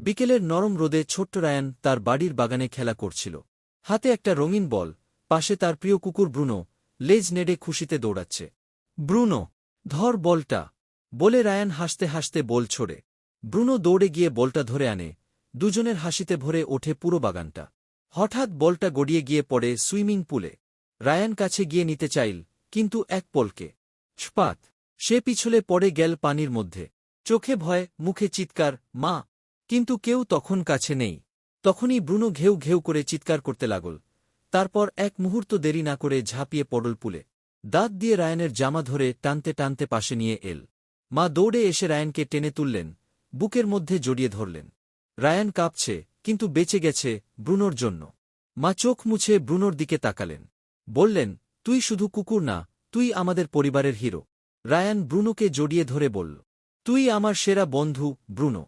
বিকেলের নরম রোদে ছোট্ট রায়ান তার বাড়ির বাগানে খেলা করছিল। হাতে একটা রঙিন বল, পাশে তার প্রিয় কুকুর ব্রুনো, লেজ নেড়ে খুশিতে দৌড়াচ্ছে। ব্রুনো, ধর বলটা, বলে রায়ান হাসতে হাসতে বল ছোড়ে। ব্রুনো দৌড়ে গিয়ে বলটা ধরে আনে, দুজনের হাসিতে ভরে ওঠে পুরো বাগানটা। হঠাৎ বলটা গড়িয়ে গিয়ে পড়ে সুইমিং পুলে। রায়ান কাছে গিয়ে নিতে চাইল, কিন্তু এক পলকে। স্পাত সে পিছলে পড়ে গেল পানির মধ্যে। চোখে ভয়, মুখে চিৎকার, মা কিন্তু কেউ তখন কাছে নেই। তখনই ব্রুনো ঘেউ ঘেউ করে চিৎকার করতে লাগল। তারপর এক মুহূর্ত দেরি না করে ঝাঁপিয়ে পড়ল পুলে। দাঁত দিয়ে রায়ানের জামা ধরে টানতে টানতে পাশে নিয়ে এল। মা দৌড়ে এসে রায়ানকে টেনে তুললেন, বুকের মধ্যে জড়িয়ে ধরলেন। রায়ান কাঁপছে, কিন্তু বেঁচে গেছে ব্রুনোর জন্য। মা চোখ মুছে ব্রুনোর দিকে তাকালেন। বললেন, তুই শুধু কুকুর না, তুই আমাদের পরিবারের হিরো। রায়ান ব্রুনোকে জড়িয়ে ধরে বলল, তুই আমার সেরা বন্ধু ব্রুনো।